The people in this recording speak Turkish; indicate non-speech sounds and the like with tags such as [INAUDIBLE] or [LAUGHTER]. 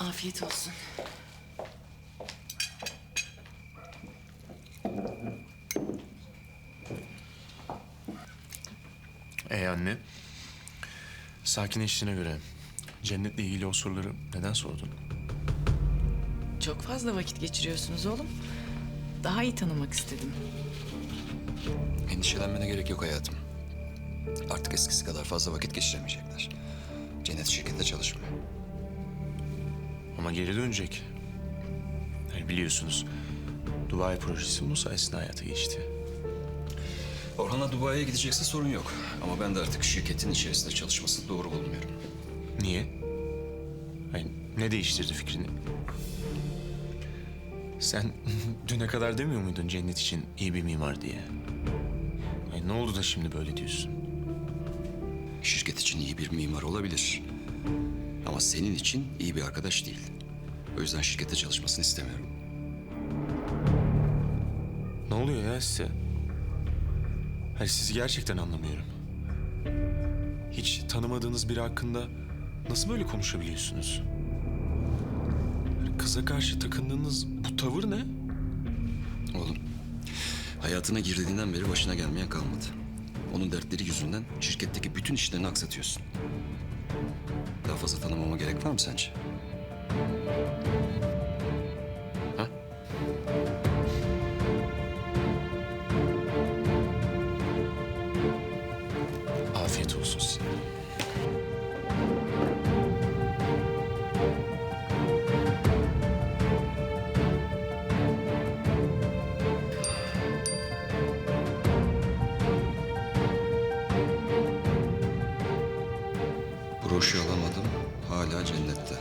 Afiyet olsun. Ey anne. Sakinleştiğine göre cennetle ilgili o soruları neden sordun? Çok fazla vakit geçiriyorsunuz oğlum. Daha iyi tanımak istedim. Endişelenmene gerek yok hayatım. Artık eskisi kadar fazla vakit geçiremeyecekler. Cennet şirkette çalışmıyor. Ama geri dönecek. Yani biliyorsunuz Dubai projesi bunun sayesinde hayata geçti. Orhan'la Dubai'ye gidecekse sorun yok. Ama ben de artık şirketin içerisinde çalışmasını doğru bulmuyorum. Niye? Hayır, ne değiştirdi fikrini? Sen [LAUGHS] düne kadar demiyor muydun cennet için iyi bir mimar diye? Ay ne oldu da şimdi böyle diyorsun? Şirket için iyi bir mimar olabilir. Ama senin için iyi bir arkadaş değil. O yüzden şirkette çalışmasını istemiyorum. Ne oluyor ya size? Hayır sizi gerçekten anlamıyorum. Hiç tanımadığınız biri hakkında nasıl böyle konuşabiliyorsunuz? Kıza karşı takındığınız bu tavır ne? Oğlum, hayatına girdiğinden beri başına gelmeyen kalmadı. Onun dertleri yüzünden şirketteki bütün işlerini aksatıyorsun. Daha fazla tanımama gerek var mı sence? Broşu alamadım. Hala cennette.